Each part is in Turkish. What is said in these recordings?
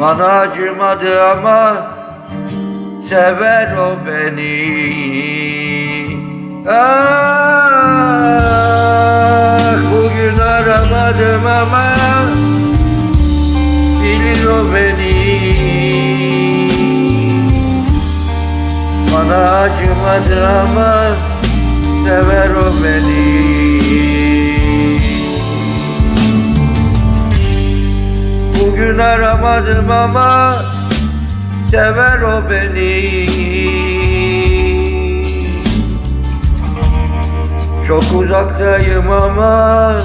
Bana acımadı ama sever o beni. Ah bugün aramadım ama bilir o beni. Bana acımadı ama sever o beni. Bugün aramadım ama sever o beni. Çok uzaktayım ama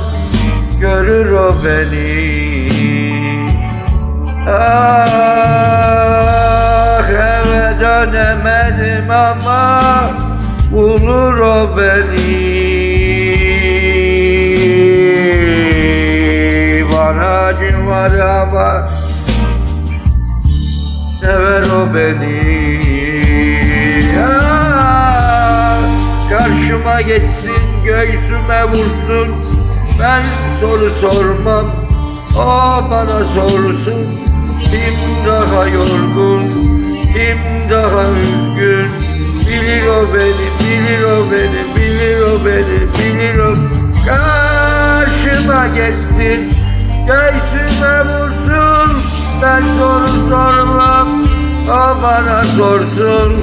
görür o beni. Ah eve dönemedim ama bulur o beni. Ama sever o beni. Ah, karşıma geçsin göğsüme vursun. Ben soru sormam o bana sorsun. Kim daha yorgun kim daha üzgün? Bilir o beni bilir o beni bilir o beni bilir o karşıma geçsin göğsüme vursun ben soru sormam o bana sorsun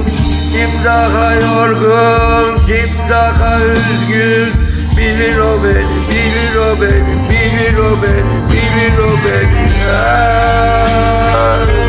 kim daha yorgun kim daha üzgün bilir o beni bilir o beni bilir o beni bilir o beni. Ah.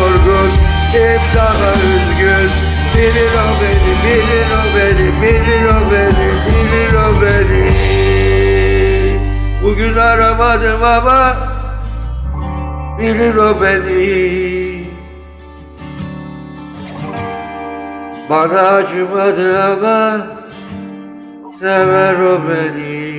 kim daha üzgün Bilir o beni, bilir o beni, bilir o beni, bilir o beni. Bugün aramadım ama bilir o beni. Bana acımadı ama sever o beni